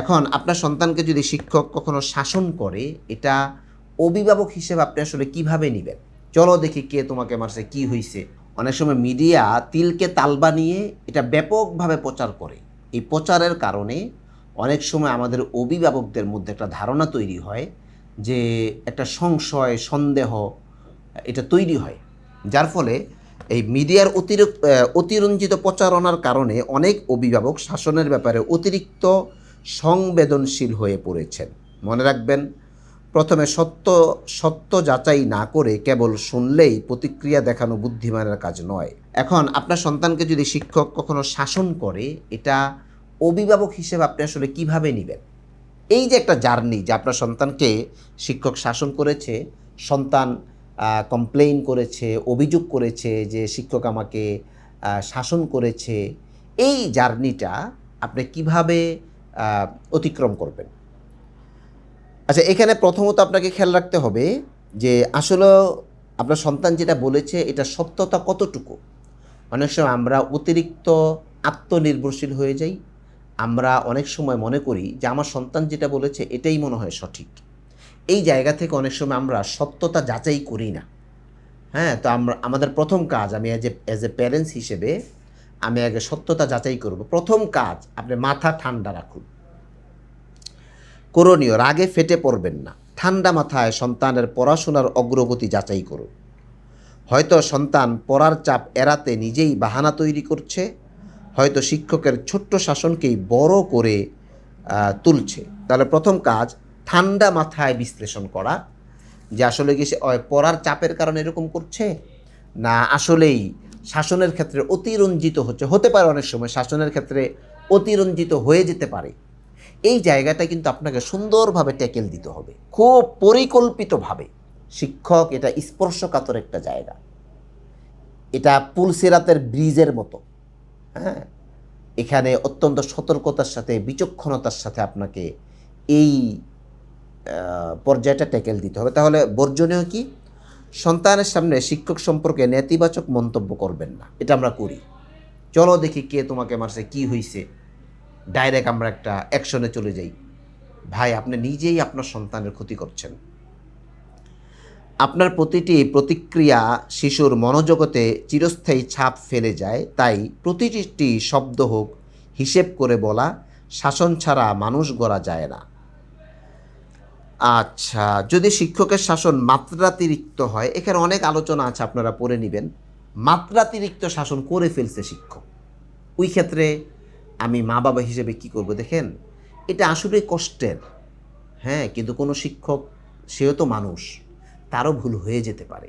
এখন আপনার সন্তানকে যদি শিক্ষক কখনো শাসন করে, এটা অভিভাবক হিসেবে আপনি আসলে কীভাবে নেবেন? চলো দেখি কে তোমাকে মারছে, কি হয়েছে অনেক সময় মিডিয়া তিলকে তাল বানিয়ে এটা ব্যাপকভাবে প্রচার করে। এই প্রচারের কারণে অনেক সময় আমাদের অভিভাবকদের মধ্যে একটা ধারণা তৈরি হয় যে একটা সংশয়, সন্দেহ, এটা তৈরি হয়। যার ফলে এই মিডিয়ার অতিরিক্ত অতিরঞ্জিত প্রচারণার কারণে অনেক অভিভাবক শাসনের ব্যাপারে অতিরিক্ত সংবেদনশীল হয়ে পড়েছেন। মনে রাখবেন, প্রথমে সত্য সত্য যাচাই না করে কেবল শুনলেই প্রতিক্রিয়া দেখানো বুদ্ধিমানের কাজ নয়। এখন আপনার সন্তানকে যদি শিক্ষক কখনো শাসন করে, এটা অভিভাবক হিসেবে আপনি আসলে কীভাবে নেবেন? এই যে একটা জার্নি যে আপনার সন্তানকে শিক্ষক শাসন করেছে, সন্তান কমপ্লেইন করেছে, অভিযোগ করেছে যে শিক্ষক আমাকে শাসন করেছে, এই জার্নিটা আপনি কীভাবে অতিক্রম করবেন। আচ্ছা এখানে প্রথমত আপনাকে খেয়াল রাখতে হবে যে আসলে আপনার সন্তান যেটা বলেছে, এটা সত্যতা কতটুকু? অনেক সময় আমরা অতিরিক্ত আত্মনির্ভরশীল হয়ে যাই। আমরা অনেক সময় মনে করি যে আমার সন্তান যেটা বলেছে, এটাই মনে হয় সঠিক। এই জায়গা থেকে অনেক সময় আমরা সত্যতা যাচাই করি না। হ্যাঁ তো আমরা, আমাদের প্রথম কাজ আমি as a as a parents হিসেবে আমি আগে সত্যতা যাচাই করব। প্রথম কাজ, আপনি মাথা ঠান্ডা রাখুন। করণীয়, রাগে ফেটে পড়বেন না। ঠান্ডা মাথায় সন্তানের পড়াশোনার অগ্রগতি যাচাই করুন। হয়তো সন্তান পড়ার চাপ এড়াতে নিজেই বাহানা তৈরি করছে, হয়তো শিক্ষকের ছোট্ট শাসনকেই বড় করে তুলছে। তাহলে প্রথম কাজ, ঠান্ডা মাথায় বিশ্লেষণ করা, যে আসলে কি সে পড়ার চাপের কারণে এরকম করছে? না, আসলেই শাসনের ক্ষেত্রে অতিরঞ্জিত হচ্ছে। হতে পারে অনেক সময় শাসনের ক্ষেত্রে অতিরঞ্জিত হয়ে যেতে পারে। এই জায়গাটা কিন্তু আপনাকে সুন্দরভাবে ট্যাকেল দিতে হবে। খুব পরিকল্পিতভাবে। শিক্ষক, এটা স্পর্শকাতর একটা জায়গা। এটা পুলসিরাতের ব্রিজের মতো। হ্যাঁ? এখানে অত্যন্ত সতর্কতার সাথে, বিচক্ষণতার সাথে আপনাকে এই পর্যায়টা ট্যাকেল দিতে হবে। তাহলে বর্জনীয় কি? সন্তানের সামনে শিক্ষক সম্পর্কে নেতিবাচক মন্তব্য করবেন না। এটা আমরা করি। চলো দেখি কে তোমাকে মারছে, কি হয়েছে ডাইরেক্ট আমরা একটা অ্যাকশনে চলে যাই। ভাই, আপনি নিজেই আপনার সন্তানের ক্ষতি করছেন। আপনার প্রতিটি প্রতিক্রিয়া শিশুর মনোজগতে চিরস্থায়ী ছাপ ফেলে যায়। তাই প্রতিটি শব্দ হোক, হিসেব করে বলা, শাসন ছাড়া মানুষ গড়া যায় না। আচ্ছা যদি শিক্ষকের শাসন মাত্রাতিরিক্ত হয়, এখানে অনেক আলোচনা আছে আপনারা পড়ে নেবেন। মাত্রাতিরিক্ত শাসন করে ফেলছে শিক্ষক। ওই ক্ষেত্রে আমি মা বাবা হিসেবে কি করব দেখেন? এটা আসলে কষ্টের। হ্যাঁ কিন্তু কোনো শিক্ষক, সেও তো মানুষ, তারও ভুল হয়ে যেতে পারে।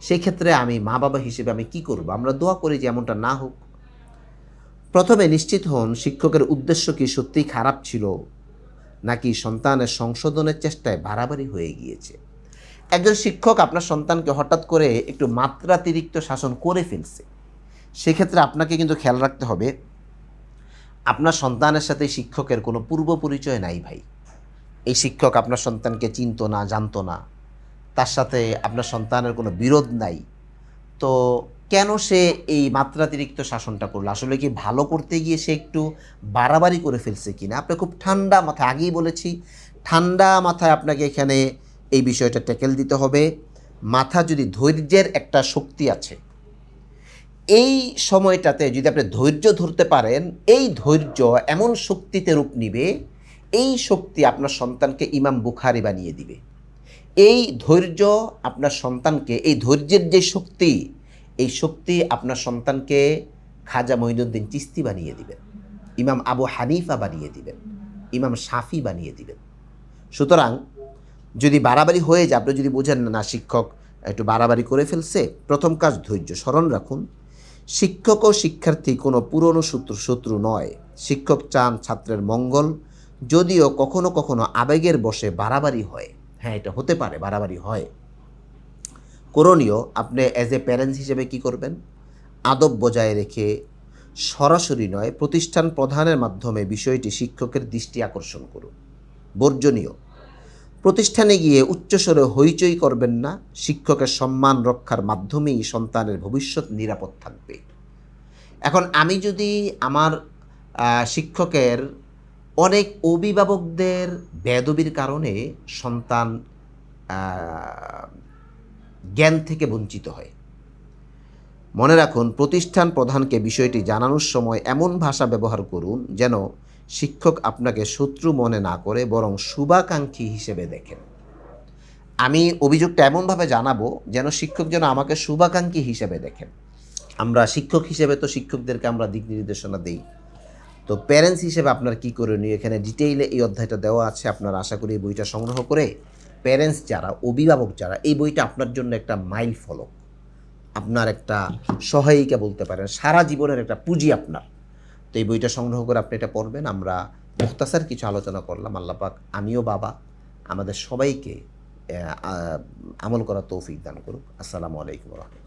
সেক্ষেত্রে আমি মা বাবা হিসেবে আমি কি করব? আমরা দোয়া করি যে এমনটা না হোক। প্রথমে নিশ্চিত হন শিক্ষকের উদ্দেশ্য কি সত্যিই খারাপ ছিল। নাকি সন্তানের সংশোধনের চেষ্টায় বাড়াবাড়ি হয়ে গিয়েছে? একজন শিক্ষক আপনার সন্তানকে হঠাৎ করে একটু মাত্রাতিরিক্ত শাসন করে ফেলছে। সেক্ষেত্রে আপনাকে কিন্তু খেয়াল রাখতে হবে, আপনার সন্তানের সাথে শিক্ষকের কোনো পূর্ব পরিচয় নাই ভাই। এই শিক্ষক আপনার সন্তানকে চিনতো না, জানতো না। তার সাথে আপনার সন্তানের কোনো বিরোধ নাই। তো কেন সে এই মাত্রাতিরিক্ত শাসনটা করল? আসলে কি ভালো করতে গিয়ে সে একটু বাড়াবাড়ি করে ফেলছে কিনা? আপনি খুব ঠান্ডা মাথায়, আগেই বলেছি, ঠান্ডা মাথায় আপনাকে এখানে এই বিষয়টা ট্যাকেল দিতে হবে। মাথা যদি ধৈর্যের একটা শক্তি আছে, এই সময়টাতে যদি আপনি ধৈর্য ধরতে পারেন, এই ধৈর্য এমন শক্তিতে রূপ নিবে, এই শক্তি আপনার সন্তানকে ইমাম বুখারি বানিয়ে দিবে। এই ধৈর্য আপনার সন্তানকে, এই ধৈর্যের যে শক্তি এই শক্তি আপনার সন্তানকে খাজা মঈনুদ্দিন চিস্তি বানিয়ে দিবেন। ইমাম আবু হানিফা বানিয়ে দিবেন। ইমাম শাফি বানিয়ে দিবেন। সুতরাং যদি বাড়াবাড়ি হয়ে যায় আপনি যদি বোঝেন না, না শিক্ষক একটু বাড়াবাড়ি করে ফেলছে প্রথম কাজ ধৈর্য স্মরণ রাখুন। শিক্ষক ও শিক্ষার্থী কোনো পুরনো সূত্র শত্রু নয়। শিক্ষক চান ছাত্রের মঙ্গল যদিও কখনো কখনো আবেগের বসে বাড়াবাড়ি হয়। হ্যাঁ এটা হতে পারে বাড়াবাড়ি হয়। করণীয় আপনি অ্যাজ এ প্যারেন্টস হিসেবে কি করবেন? আদব বজায় রেখে সরাসরি নয়, প্রতিষ্ঠান প্রধানের মাধ্যমে বিষয়টি শিক্ষকের দৃষ্টি আকর্ষণ করুন। বর্জনীয়। প্রতিষ্ঠানে গিয়ে উচ্চস্বরে হইচই করবেন না, শিক্ষকের সম্মান রক্ষার মাধ্যমেই সন্তানের ভবিষ্যৎ নিরাপদ থাকবে। এখন আমি যদি আমার শিক্ষকের অনেক অভিভাবকদের বেদবির কারণে সন্তান জ্ঞান থেকে বঞ্চিত হয়। মনে রাখুন, প্রতিষ্ঠান প্রধানকে বিষয়টি জানানোর সময় এমন ভাষা ব্যবহার করুন যেন শিক্ষক আপনাকে শত্রু মনে না করে, বরং শুভাকাঙ্ক্ষী হিসেবে দেখেন। আমি অভিযোগটা এমনভাবে জানাব যেন শিক্ষক যেন আমাকে শুভাকাঙ্ক্ষী হিসেবে দেখেন। আমরা শিক্ষক হিসেবে তো শিক্ষকদেরকে আমরা দিক নির্দেশনা দিই। তো প্যারেন্টস হিসেবে আপনার কী করণীয় এখানে ডিটেইলে এই অধ্যায়টা দেওয়া আছে। আপনারা আশা করি বইটা সংগ্রহ করে প্যারেন্টস যারা, অভিভাবক যারা, এই বইটা আপনার জন্য একটা মাইল ফলক। আপনার একটা সহায়িকা বলতে পারেন। সারা জীবনের একটা পুঁজি আপনার। তো এই বইটা সংগ্রহ করে আপনি এটা পড়বেন। আমরা মুক্তাসার কিছু আলোচনা করলাম, আল্লাপাক আমিও বাবা, আমাদের সবাইকে আমল করা তৌফিক দান করুক। আসসালামু আলাইকুম রহমতুল্লাহ।